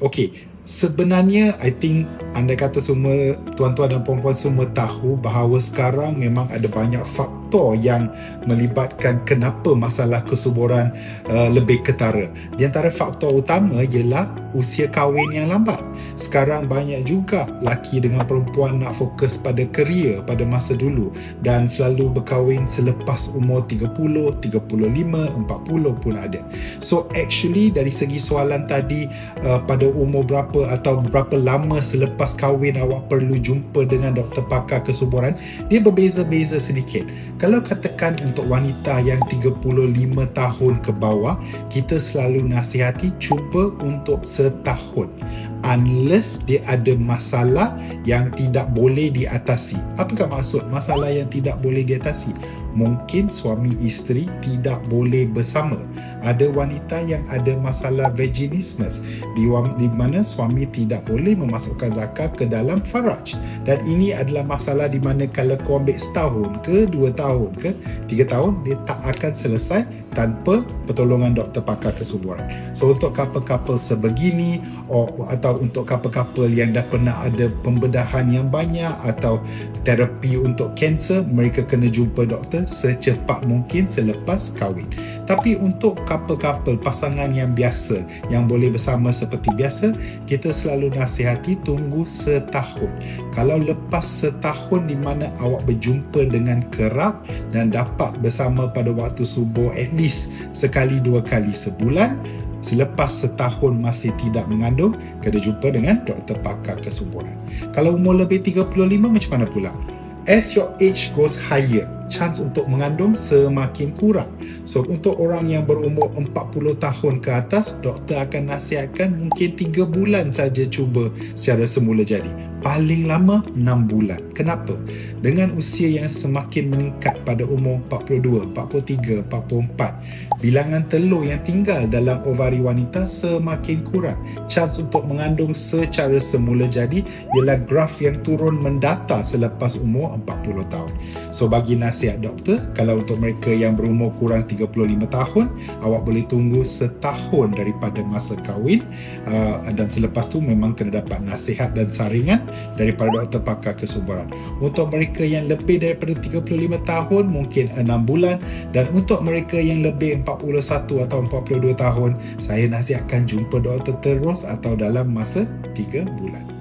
Ok, sebenarnya I think anda kata semua tuan-tuan dan puan-puan semua tahu bahawa sekarang memang ada banyak faktor yang melibatkan kenapa masalah kesuburan uh, lebih ketara. Di antara faktor utama ialah usia kahwin yang lambat. Sekarang banyak juga laki dengan perempuan nak fokus pada kerja pada masa dulu dan selalu berkahwin selepas umur 30, 35, 40 pun ada. So actually dari segi soalan tadi uh, pada umur berapa atau berapa lama selepas kahwin awak perlu jumpa dengan doktor pakar kesuburan dia berbeza-beza sedikit. Kalau katakan untuk wanita yang 35 tahun ke bawah kita selalu nasihati cuba untuk setahun unless dia ada masalah yang tidak boleh diatasi. Apakah maksud masalah yang tidak boleh diatasi? Mungkin suami isteri tidak boleh bersama. Ada wanita yang ada masalah vaginismus di, di mana suami tidak boleh memasukkan zakat ke dalam faraj. Dan ini adalah masalah di mana kalau kau ambil setahun ke dua tahun ke tiga tahun dia tak akan selesai tanpa pertolongan doktor pakar kesuburan. So untuk couple-couple sebegini atau untuk couple-couple yang dah pernah ada pembedahan yang banyak atau terapi untuk kanser mereka kena jumpa doktor secepat mungkin selepas kahwin. Tapi untuk couple-couple pasangan yang biasa yang boleh bersama seperti biasa kita selalu nasihati tunggu setahun. Kalau lepas setahun di mana awak berjumpa dengan kerap dan dapat bersama pada waktu subuh at least sekali dua kali sebulan selepas setahun masih tidak mengandung kena jumpa dengan doktor pakar kesuburan kalau umur lebih 35 macam mana pula as your age goes higher chance untuk mengandung semakin kurang. So untuk orang yang berumur 40 tahun ke atas, doktor akan nasihatkan mungkin 3 bulan saja cuba secara semula jadi. Paling lama 6 bulan. Kenapa? Dengan usia yang semakin meningkat pada umur 42, 43, 44, bilangan telur yang tinggal dalam ovari wanita semakin kurang. Chance untuk mengandung secara semula jadi ialah graf yang turun mendata selepas umur 40 tahun. So bagi nasihat doktor kalau untuk mereka yang berumur kurang 35 tahun awak boleh tunggu setahun daripada masa kahwin uh, dan selepas tu memang kena dapat nasihat dan saringan daripada doktor pakar kesuburan. Untuk mereka yang lebih daripada 35 tahun mungkin 6 bulan. Dan untuk mereka yang lebih 41 atau 42 tahun saya nasihatkan jumpa doktor terus atau dalam masa 3 bulan